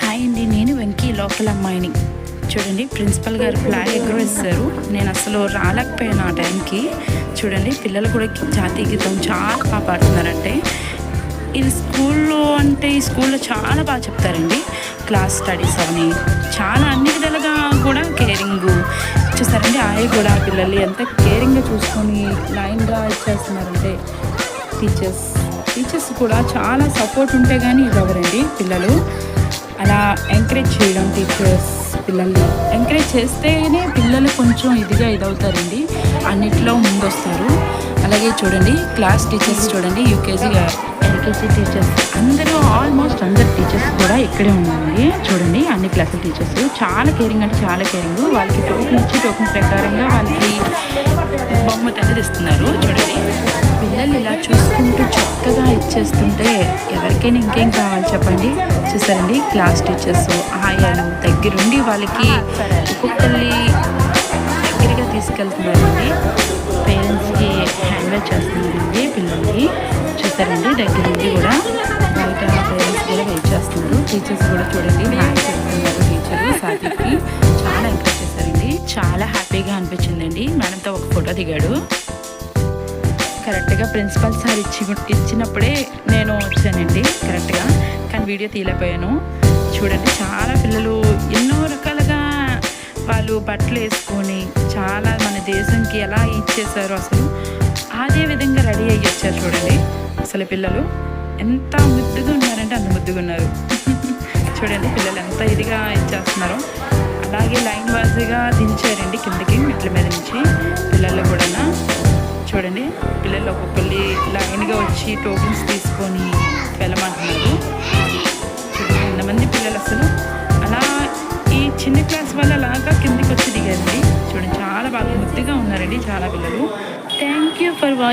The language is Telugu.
హాయ్ అండి నేను వెంకీ లోకల్ అమ్మాయిని. చూడండి ప్రిన్సిపల్ గారు ఫ్లాగ్ ఎగురవేస్తారు నేను అసలు రాలేకపోయాను ఆ టైంకి. చూడండి పిల్లలు కూడా జాతీయ గీతం చాలా బాగా పాడుతున్నారంటే. ఇది స్కూల్లో అంటే ఈ స్కూల్లో చాలా బాగా చెప్తారండి. క్లాస్ స్టడీస్ అని. చాలా అన్ని విధాలుగా కూడా కేరింగ్. చూస్తారండి ఆయన కూడా పిల్లల్ని ఎంత కేరింగ్గా చూసుకొని లైన్గా ఇచ్చేస్తున్నారంటే. టీచర్స్ టీచర్స్ కూడా చాలా సపోర్ట్ ఉంటే కానీ ఇవ్వరండి పిల్లలు. అలా ఎంకరేజ్ చేయడం టీచర్స్ పిల్లల్ని ఎంకరేజ్ చేస్తేనే పిల్లలు కొంచెం ఇదిగా ఇదవుతారండి. అన్నిట్లో ముందొస్తారు. అలాగే చూడండి క్లాస్ టీచర్స్ చూడండి యూకేజీ ఎల్కేజీ టీచర్స్ అందరూ ఆల్మోస్ట్ అందరు టీచర్స్ కూడా ఇక్కడే ఉన్నాయి చూడండి అన్ని క్లాసుల టీచర్స్ చాలా కేరింగ్ అంటే చాలా కేరింగ్ వాళ్ళకి టోకెన్ ఇచ్చి టోకెన్ ప్రకారంగా వాళ్ళకి బహుమతి అనేది ఇస్తున్నారు. చూడండి పిల్లలు ఇలా చూసుకుంటూ ఇచ్చేస్తుంటే ఎవరికైనా ఇంకేం కావాలి చెప్పండి. చూసారండి క్లాస్ టీచర్స్ ఆయాలు దగ్గరుండి వాళ్ళకి ఒక్కొక్కరిని దగ్గరగా తీసుకెళ్తున్నారండి. పేరెంట్స్కి హ్యాండ్ వాష్ చేస్తున్నారండి పిల్లలకి చూసారండి దగ్గరుండి కూడా బయట పేరెంట్స్ కూడా వెయిట్ చేస్తున్నారు. టీచర్స్ కూడా చూడండి హ్యాండ్ చేస్తున్నారు టీచర్ సాతికి చాలా ఎంకరేజ్ చేశారండి. చాలా హ్యాపీగా అనిపించిందండి. మేడంతో ఒక ఫోటో దిగాడు. కరెక్ట్గా ప్రిన్సిపల్ సార్ ఇచ్చి ఇచ్చినప్పుడే నేను వచ్చానండి కరెక్ట్గా. కానీ వీడియో తీయలేకపోయాను. చూడండి చాలా పిల్లలు ఎన్నో రకాలుగా వాళ్ళు బట్టలు వేసుకొని చాలా మన దేశంకి ఎలా ఇచ్చేసారో అసలు అదే విధంగా రెడీ అయ్యి వచ్చారు చూడండి. అసలు పిల్లలు ఎంత ముద్దుగా ఉన్నారంటే అంత ముద్దుగా ఉన్నారు. చూడండి పిల్లలు ఎంత ఇదిగా ఇచ్చేస్తున్నారో. అలాగే లైన్ వాజీగా దించారండి కిందకి మెట్ల మీద నుంచి. పిల్లలు కూడా చూడండి. పిల్లలు ఒక్కొక్కరి లైన్గా వచ్చి టోకెన్స్ తీసుకొని వెళ్ళమంటున్నారు. ఎంతమంది పిల్లలు అసలు. అలా ఈ చిన్న క్లాస్ వల్ల అలాగా కిందికి వచ్చి దిగారండి. చూడండి చాలా బాగా ముద్దుగా ఉన్నారండి చాలా పిల్లలు. Thank you for watching